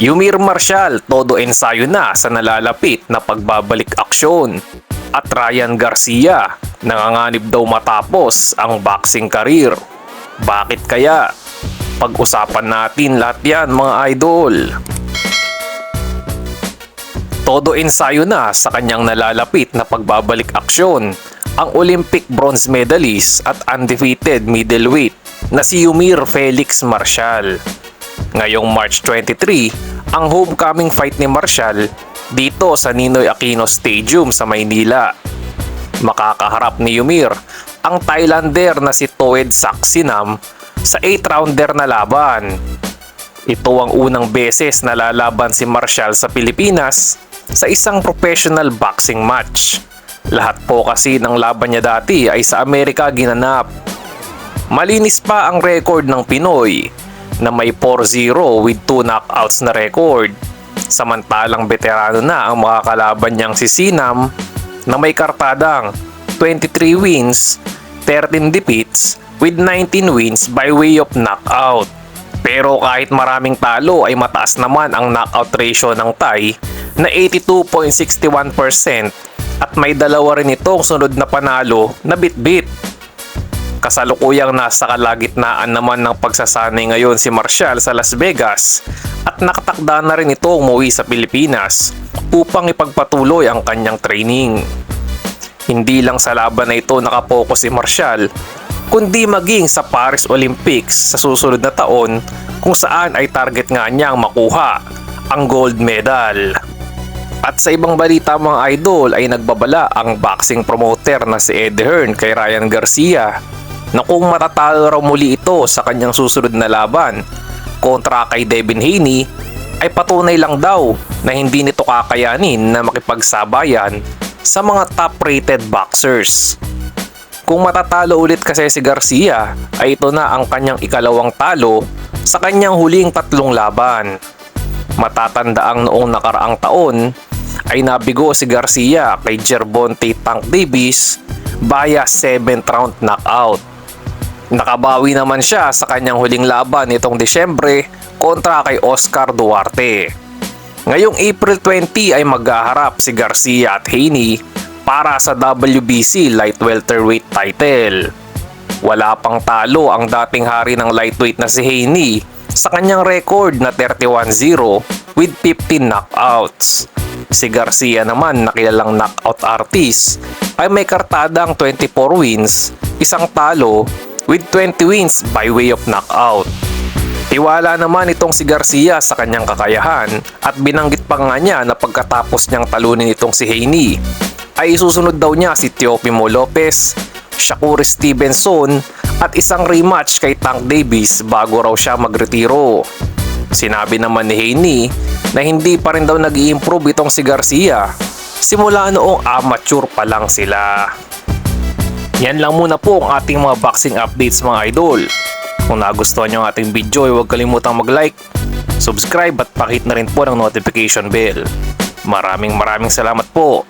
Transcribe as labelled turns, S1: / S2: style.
S1: Yumir Marshall, todo ensayo na sa nalalapit na pagbabalik aksyon. At Ryan Garcia, nanganganib daw matapos ang boxing career. Bakit kaya? Pag-usapan natin lahat yan mga idol. Todo ensayo na sa kanyang nalalapit na pagbabalik aksyon ang Olympic bronze medalist at undefeated middleweight na si Yumir Felix Marshall. Ngayong March 23, ang homecoming fight ni Marshall dito sa Ninoy Aquino Stadium sa Maynila. Makakaharap ni Yumir ang Thailander na si Toed Saksinam sa 8-rounder na laban. Ito ang unang beses na lalaban si Marshall sa Pilipinas sa isang professional boxing match. Lahat po kasi ng laban niya dati ay sa Amerika ginanap. Malinis pa ang record ng Pinoy na may 4-0 with 2 knockouts na record. Samantalang veterano na ang mga kalaban niyang si Sinam na may kartadang 23 wins, 13 defeats with 19 wins by way of knockout. Pero kahit maraming talo ay mataas naman ang knockout ratio ng Thai na 82.61% at may dalawa rin itong sunod na panalo na bit-bit. Kasalukuyang nasa kalagitnaan naman ng pagsasanay ngayon si Marshall sa Las Vegas at nakatakda na rin ito umuwi sa Pilipinas upang ipagpatuloy ang kanyang training. Hindi lang sa laban na ito nakapokus si Marshall, kundi maging sa Paris Olympics sa susunod na taon kung saan ay target nga niyang makuha ang gold medal. At sa ibang balita mga idol ay nagbabala ang boxing promoter na si Eddie Hearn kay Ryan Garcia na kung matatalo raw muli ito sa kanyang susunod na laban kontra kay Devin Haney ay patunay lang daw na hindi nito kakayanin na makipagsabayan sa mga top-rated boxers. Kung matatalo ulit kasi si Garcia ay ito na ang kanyang ikalawang talo sa kanyang huling tatlong laban. Matatanda ang noong nakaraang taon ay nabigo si Garcia kay Gervonta Tank Davis via 7th round knockout. Nakabawi naman siya sa kanyang huling laban nitong Desyembre kontra kay Oscar Duarte. Ngayong April 20 ay maghaharap si Garcia at Haney para sa WBC light welterweight title. Wala pang talo ang dating hari ng lightweight na si Haney sa kanyang record na 31-0 with 15 knockouts. Si Garcia naman na kilalang knockout artist ay may kartadang 24 wins, isang talo with 20 wins by way of knockout. Tiwala naman itong si Garcia sa kanyang kakayahan at binanggit pa nga niya na pagkatapos niyang talunin itong si Haney ay isusunod daw niya si Teofimo Lopez, Shakur Stevenson at isang rematch kay Tank Davis bago raw siya magretiro. Sinabi naman ni Haney na hindi pa rin daw nag improve itong si Garcia simula noong amateur pa lang sila. Yan lang muna po ang ating mga boxing updates mga idol. Kung nagustuhan nyo ang ating video ay huwag kalimutang mag-like, subscribe at pakit na rin po ng notification bell. Maraming maraming salamat po.